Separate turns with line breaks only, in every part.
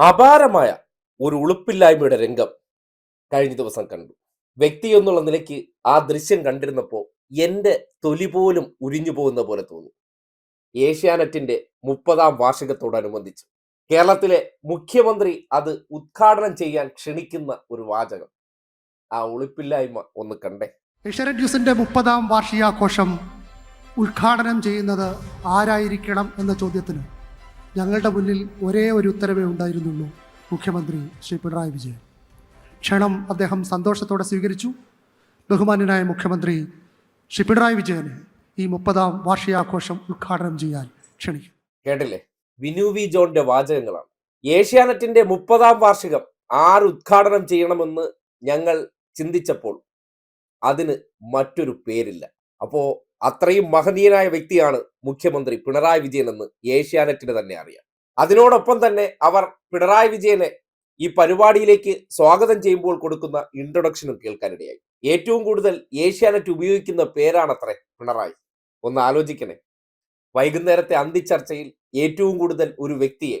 അപാരമായ ഒരു ഉളുപ്പില്ലായ്മയുടെ രംഗം കഴിഞ്ഞ ദിവസം കണ്ടു. വ്യക്തി എന്നുള്ള നിലയ്ക്ക് ആ ദൃശ്യം കണ്ടിരുന്നപ്പോൾ എന്റെ തൊലി പോലും ഉരിഞ്ഞു പോകുന്ന പോലെ തോന്നി. ഏഷ്യാനെറ്റിന്റെ മുപ്പതാം വാർഷികത്തോടനുബന്ധിച്ച് കേരളത്തിലെ മുഖ്യമന്ത്രി അത് ഉദ്ഘാടനം ചെയ്യാൻ ക്ഷണിക്കുന്ന ഒരു വാചകം. ആ ഉളുപ്പില്ലായ്മ ഒന്ന് കണ്ടേ.
ഏഷ്യാനെറ്റ് ന്യൂസിന്റെ മുപ്പതാം വാർഷികാഘോഷം ഉദ്ഘാടനം ചെയ്യുന്നത് ആരായിരിക്കണം എന്ന ചോദ്യത്തിന് ഞങ്ങളുടെ മുന്നിൽ ഒരേ ഒരു ഉത്തരവേ ഉണ്ടായിരുന്നുള്ളൂ മുഖ്യമന്ത്രി ശ്രീ പിണറായി വിജയൻ. ക്ഷണം അദ്ദേഹം സന്തോഷത്തോടെ സ്വീകരിച്ചു. ബഹുമാന്യനായ മുഖ്യമന്ത്രി ശ്രീ പിണറായി വിജയനെ ഈ മുപ്പതാം വാർഷികാഘോഷം ഉദ്ഘാടനം ചെയ്യാൻ ക്ഷണിക്കും
കേട്ടില്ലേ? വിനു വി ജോണിന്റെ വാചകങ്ങളാണ്. ഏഷ്യാനെറ്റിന്റെ മുപ്പതാം വാർഷികം ആര് ഉദ്ഘാടനം ചെയ്യണമെന്ന് ഞങ്ങൾ ചിന്തിച്ചപ്പോൾ അതിന് മറ്റൊരു പേരില്ല. അപ്പോ അത്രയും മഹനീയനായ വ്യക്തിയാണ് മുഖ്യമന്ത്രി പിണറായി വിജയൻ എന്ന് ഏഷ്യാനെറ്റിന് തന്നെ അറിയാം. അതിനോടൊപ്പം തന്നെ അവർ പിണറായി വിജയനെ ഈ പരിപാടിയിലേക്ക് സ്വാഗതം ചെയ്യുമ്പോൾ കൊടുക്കുന്ന ഇൻട്രൊഡക്ഷനും കേൾക്കാനിടയായി. ഏറ്റവും കൂടുതൽ ഏഷ്യാനെറ്റ് ഉപയോഗിക്കുന്ന പേരാണത്രേ പിണറായി. ഒന്ന് ആലോചിക്കണേ. വൈകുന്നേരത്തെ അന്തിച്ചർച്ചയിൽ ഏറ്റവും കൂടുതൽ ഒരു വ്യക്തിയെ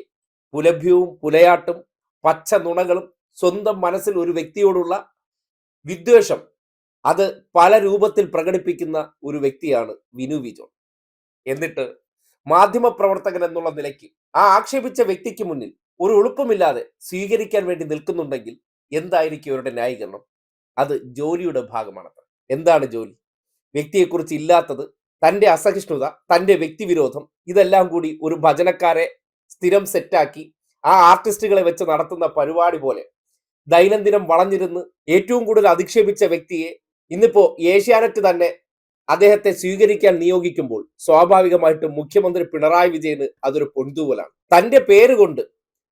പുലഭ്യവും പുലയാട്ടും പച്ച നുണകളും സ്വന്തം മനസ്സിൽ ഒരു വ്യക്തിയോടുള്ള വിദ്വേഷം അത് പല രൂപത്തിൽ പ്രകടിപ്പിക്കുന്ന ഒരു വ്യക്തിയാണ് വിനു വിജോൺ. എന്നിട്ട് മാധ്യമപ്രവർത്തകൻ എന്നുള്ള നിലയ്ക്ക് ആ ആക്ഷേപിച്ച വ്യക്തിക്ക് മുന്നിൽ ഒരു എളുപ്പമില്ലാതെ സ്വീകരിക്കാൻ വേണ്ടി നിൽക്കുന്നുണ്ടെങ്കിൽ എന്തായിരിക്കും അവരുടെ ന്യായീകരണം? അത് ജോലിയുടെ ഭാഗമാണത്ര. എന്താണ് ജോലി? വ്യക്തിയെക്കുറിച്ച് ഇല്ലാത്തത് തന്റെ അസഹിഷ്ണുത തന്റെ വ്യക്തിവിരോധം ഇതെല്ലാം കൂടി ഒരു ഭജനക്കാരെ സ്ഥിരം സെറ്റാക്കി ആ ആർട്ടിസ്റ്റുകളെ വെച്ച് നടത്തുന്ന പരിപാടി പോലെ ദൈനംദിനം വളഞ്ഞിരുന്ന് ഏറ്റവും കൂടുതൽ അധിക്ഷേപിച്ച വ്യക്തിയെ ഇന്നിപ്പോ ഏഷ്യാനെറ്റ് തന്നെ അദ്ദേഹത്തെ സ്വീകരിക്കാൻ നിയോഗിക്കുമ്പോൾ സ്വാഭാവികമായിട്ടും മുഖ്യമന്ത്രി പിണറായി വിജയന് അതൊരു പൊന്തൂവലാണ് തന്റെ പേര് കൊണ്ട്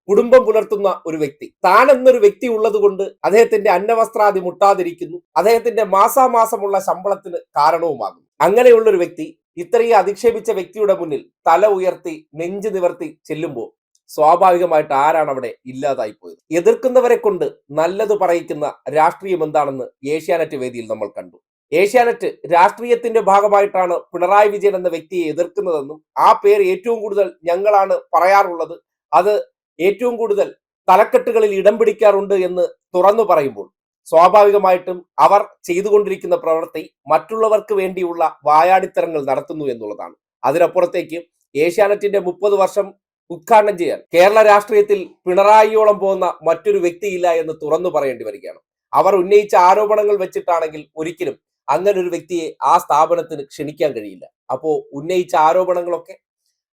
കുടുംബം പുലർത്തുന്ന ഒരു വ്യക്തി താൻ എന്നൊരു വ്യക്തി ഉള്ളത് കൊണ്ട് അദ്ദേഹത്തിന്റെ അന്നവസ്ത്രാദി മുട്ടാതിരിക്കുന്നു അദ്ദേഹത്തിന്റെ മാസാമാസമുള്ള ശമ്പളത്തിന് കാരണവുമാകുന്നു. അങ്ങനെയുള്ള ഒരു വ്യക്തി ഇത്രയും അധിക്ഷേപിച്ച വ്യക്തിയുടെ മുന്നിൽ തല ഉയർത്തി നെഞ്ചു നിവർത്തി ചെല്ലുമ്പോൾ സ്വാഭാവികമായിട്ട് ആരാണ് അവിടെ ഇല്ലാതായി പോയത് എതിർക്കുന്നവരെ കൊണ്ട് നല്ലത് പറയിക്കുന്ന രാഷ്ട്രീയം എന്താണെന്ന് ഏഷ്യാനെറ്റ് വേദിയിൽ നമ്മൾ കണ്ടു. ഏഷ്യാനെറ്റ് രാഷ്ട്രീയത്തിന്റെ ഭാഗമായിട്ടാണ് പിണറായി വിജയൻ എന്ന വ്യക്തിയെ എതിർക്കുന്നതെന്നും ആ പേര് ഏറ്റവും കൂടുതൽ ഞങ്ങളാണ് പറയാറുള്ളത്. അത് ഏറ്റവും കൂടുതൽ തലക്കെട്ടുകളിൽ ഇടം പിടിക്കാറുണ്ട് എന്ന് തുറന്നു പറയുമ്പോൾ സ്വാഭാവികമായിട്ടും അവർ ചെയ്തുകൊണ്ടിരിക്കുന്ന പ്രവൃത്തി മറ്റുള്ളവർക്ക് വേണ്ടിയുള്ള വായാടിത്തരങ്ങൾ നടത്തുന്നു എന്നുള്ളതാണ്. അതിനപ്പുറത്തേക്ക് ഏഷ്യാനെറ്റിന്റെ മുപ്പത് വർഷം ഉദ്ഘാടനം ചെയ്യാൻ. കേരള രാഷ്ട്രീയത്തിൽ പിണറായിയോളം പോകുന്ന മറ്റൊരു വ്യക്തിയില്ല എന്ന് തുറന്നു പറയേണ്ടി വരികയാണ്. അവർ ഉന്നയിച്ച ആരോപണങ്ങൾ വെച്ചിട്ടാണെങ്കിൽ ഒരിക്കലും അങ്ങനെ ഒരു വ്യക്തിയെ ആ സ്ഥാപനത്തിന് ക്ഷണിക്കാൻ കഴിയില്ല. അപ്പോൾ ഉന്നയിച്ച ആരോപണങ്ങളൊക്കെ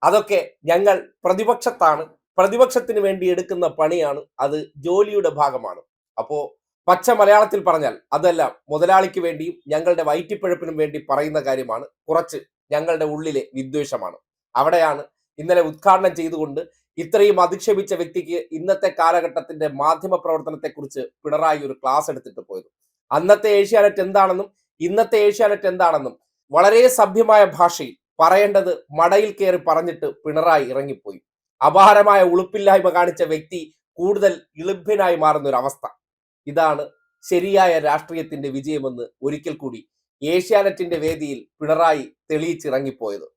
അതൊക്കെ ഞങ്ങൾ പ്രതിപക്ഷത്താണ്. പ്രതിപക്ഷത്തിന് വേണ്ടി എടുക്കുന്ന പണിയാണ്. അത് ജോലിയുടെ ഭാഗമാണ്. അപ്പോ പച്ച മലയാളത്തിൽ പറഞ്ഞാൽ അതെല്ലാം മുതലാളിക്ക് വേണ്ടിയും ഞങ്ങളുടെ വയറ്റിപ്പഴപ്പിനും വേണ്ടി പറയുന്ന കാര്യമാണ്. കുറച്ച് ഞങ്ങളുടെ ഉള്ളിലെ വിദ്വേഷമാണ്. അവിടെയാണ് ഇന്നലെ ഉദ്ഘാടനം ചെയ്തുകൊണ്ട് ഇത്രയും അധിക്ഷേപിച്ച വ്യക്തിക്ക് ഇന്നത്തെ കാലഘട്ടത്തിന്റെ മാധ്യമ പ്രവർത്തനത്തെക്കുറിച്ച് പിണറായി ഒരു ക്ലാസ് എടുത്തിട്ട് പോയത്. അന്നത്തെ ഏഷ്യാനെറ്റ് എന്താണെന്നും ഇന്നത്തെ ഏഷ്യാനെറ്റ് എന്താണെന്നും വളരെ സഭ്യമായ ഭാഷയിൽ പറയേണ്ടത് മടയിൽ കയറി പറഞ്ഞിട്ട് പിണറായി ഇറങ്ങിപ്പോയി. അപാരമായ ഉളുപ്പില്ലായ്മ കാണിച്ച വ്യക്തി കൂടുതൽ ഇളുഭ്യനായി മാറുന്ന ഒരു അവസ്ഥ. ഇതാണ് ശരിയായ രാഷ്ട്രീയത്തിന്റെ വിജയമെന്ന് ഒരിക്കൽ കൂടി ഏഷ്യാനെറ്റിന്റെ വേദിയിൽ പിണറായി തെളിയിച്ചിറങ്ങിപ്പോയത്.